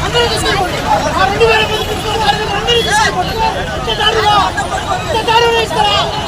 అందరూ తీసుకోండి అందరూ తీసుకోండి అందరూ తీసుకోండి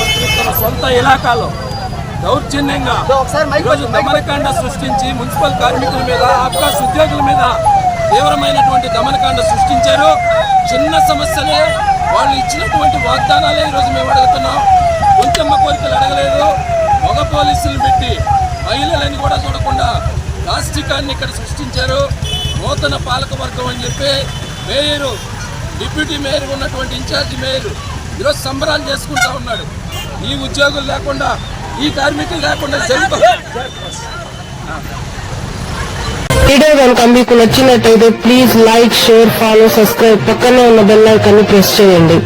మంత్రి తన సొంత ఇలాకాలో దౌర్జన్యంగా ఈరోజు దమనకాండ సృష్టించి మున్సిపల్ కార్మికుల మీద ఆఫ్కాస్ ఉద్యోగుల మీద తీవ్రమైనటువంటి దమనకాండ సృష్టించారు. చిన్న సమస్యలే. వాళ్ళు ఇచ్చినటువంటి వాగ్దానాలే ఈరోజు మేము అడుగుతున్నాం. కొంచెమ్మ కోరికలు అడగలేదు. మగ పోలీసులు పెట్టి మహిళలని కూడా చూడకుండా దాష్టికాన్ని ఇక్కడ సృష్టించారు. నూతన పాలక వర్గం అని చెప్పి మేయరు డిప్యూటీ మేయర్ ఉన్నటువంటి ఇన్ఛార్జి మేయర్ ఈరోజు సంబరాలు చేసుకుంటా ఉన్నాడు. ఈ ఉద్యోగులు లేకుండా ఈ కార్మికులు లేకుండా జరిప వీడియో కనుక మీకు నచ్చినట్టయితే please like share follow subscribe పక్కనే ఉన్న బెల్ ఐకాన్ని ప్రెస్ చేయండి.